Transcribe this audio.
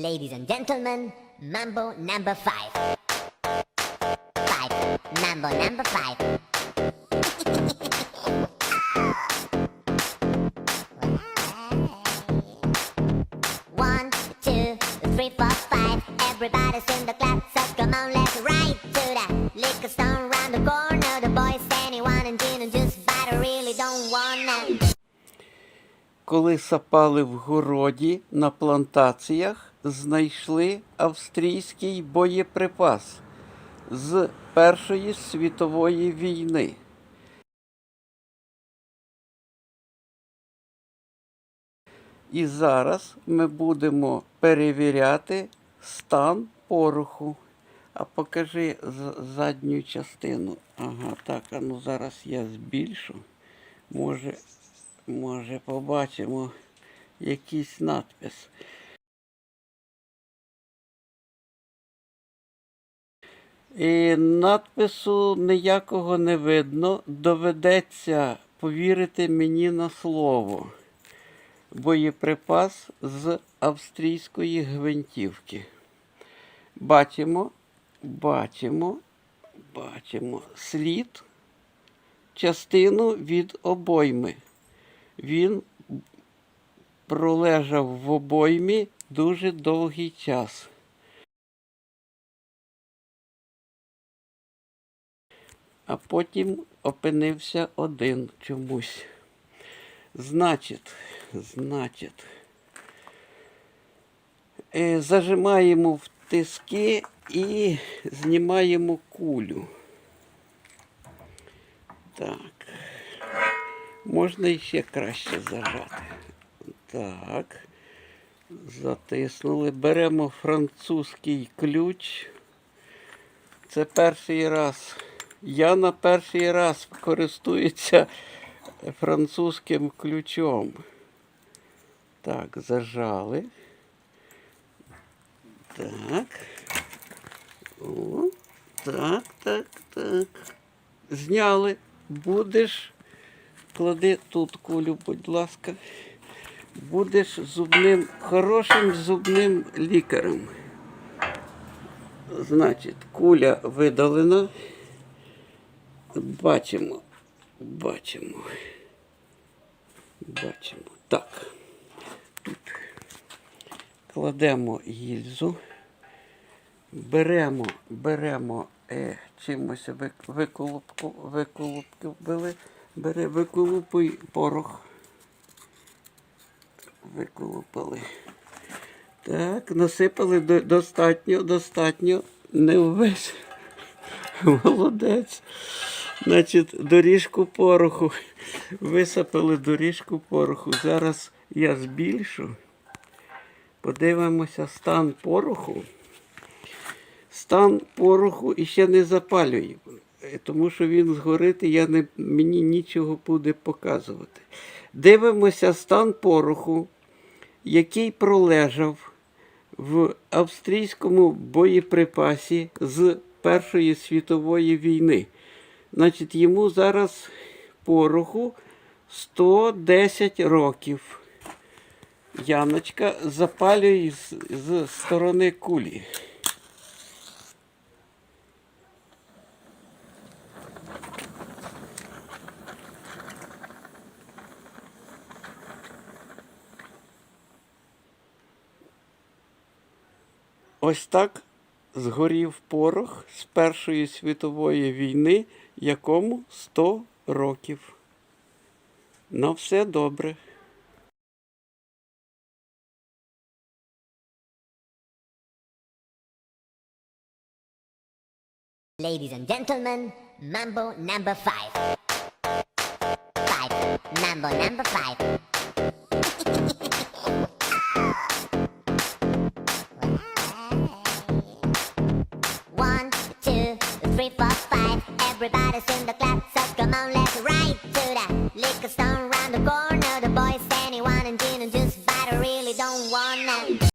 Ladies and gentlemen, Mambo number five. Five. Mambo number five. One, two, three, four, five. Everybody's in the class, so come on, let's ride to the liquor store around the corner. The boys anyone and gin and juice, but I really don't wanna. Коли сапали в городі на плантаціях, Знайшли австрійський боєприпас з Першої світової війни. І зараз ми будемо перевіряти стан пороху. А покажи задню частину. Ага, так, а ну зараз я збільшу. Може, може побачимо якийсь надпис. І надпису ніякого не видно. Доведеться повірити мені на слово. Боєприпас з австрійської гвинтівки. Бачимо, бачимо, бачимо слід, частину від обойми. Він пролежав в обоймі дуже довгий час. А потім опинився один чомусь. Значить, значить, е, зажимаємо в тиски і знімаємо кулю. Так. Можна іще краще зажати. Так. Затиснули. Беремо французький ключ. Це перший раз. Я на перший раз користуюся французьким ключом. Так, зажали. Так. О, так, так, так. Зняли. Будеш. Клади тут кулю, будь ласка. Будеш зубним, хорошим зубним лікарем. Значить, куля видалена. Бачимо, бачимо. Бачимо. Так. Тут кладемо гільзу. Беремо, беремо е, чимось вик, виколупку, виколупки Бери, виколупуй порох. Виколупали. Так, насипали до- достатньо, достатньо. Не увесь. Молодець. Значить, доріжку пороху. Висипали доріжку пороху. Зараз я збільшу. Подивимося стан пороху. Стан пороху іще не запалюю, тому що він згорить, і я не, мені нічого буде показувати. Дивимося стан пороху, який пролежав в австрійському боєприпасі з Першої світової війни. Значить, йому зараз пороху 110 років. Яночка запалює з, з сторони кулі. Ось так згорів порох з Першої світової війни, якому 100 років. На все добре. Ladies and gentlemen, Mambo number five. Five. Mambo number five. Everybody's in the class, so come on, let's ride to the liquor store.